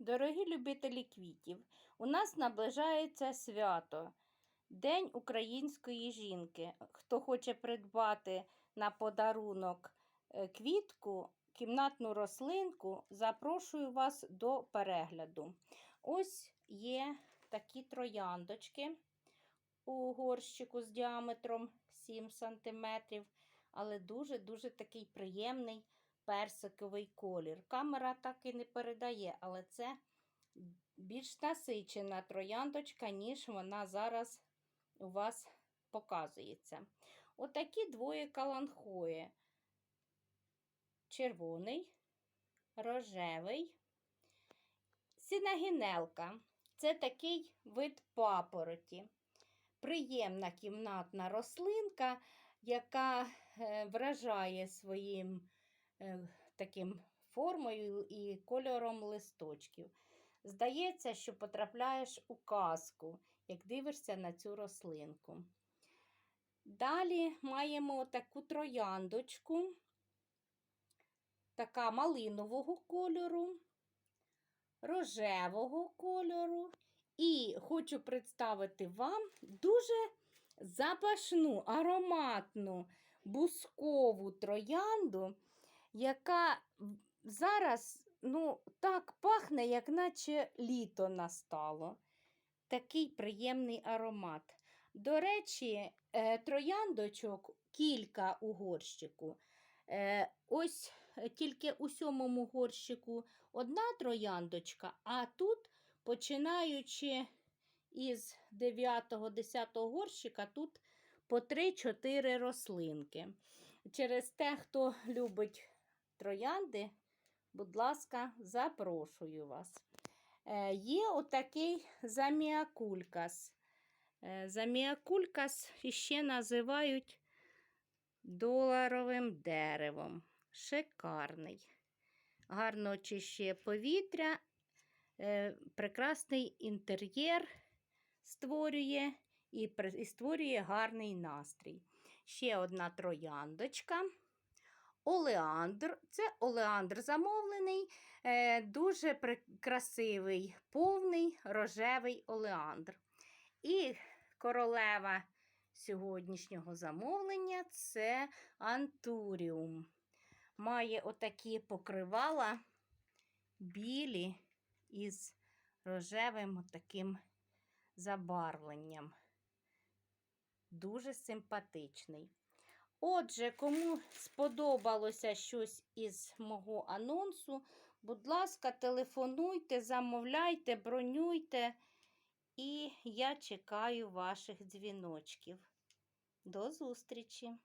Дорогі любителі квітів, у нас наближається свято День української жінки. Хто хоче придбати на подарунок е, квітку, кімнатну рослинку, запрошую вас до перегляду. Ось є такі трояндочки у горщику з діаметром 7 см, але дуже-дуже такий приємний персиковий колір. Камера так і не передає, але це більш насичена трояндочка, ніж вона зараз у вас показується. Отакі двоє каланхої. Червоний, рожевий, сінагінелка. Це такий вид папороті. Приємна кімнатна рослинка, яка е, вражає своїм таким формою і кольором листочків. Здається, що потрапляєш у казку, як дивишся на цю рослинку. Далі маємо таку трояндочку, така малинового кольору, рожевого кольору. І хочу представити вам дуже запашну, ароматну бускову троянду, яка зараз ну, так пахне, як наче літо настало. Такий приємний аромат. До речі, е, трояндочок кілька у горщику. Е, Ось тільки у сьомому горщику одна трояндочка, а тут, починаючи із 9-10 горщика, тут по 3-4 рослинки. Через те, хто любить троянди, будь ласка, запрошую вас. Е, Є отакий заміакулькас. Е, Заміакулькас ще називають доларовим деревом. Шикарний. Гарно очищує повітря, е, прекрасний інтер'єр створює і створює гарний настрій. Ще одна трояндочка. Олеандр. Це олеандр замовлений, е, дуже красивий, повний рожевий олеандр. І королева сьогоднішнього замовлення це антуріум. Має отакі покривала білі із рожевим таким забарвленням. Дуже симпатичний. Отже, кому сподобалося щось із мого анонсу, будь ласка, телефонуйте, замовляйте, бронюйте. І я чекаю ваших дзвіночків. До зустрічі!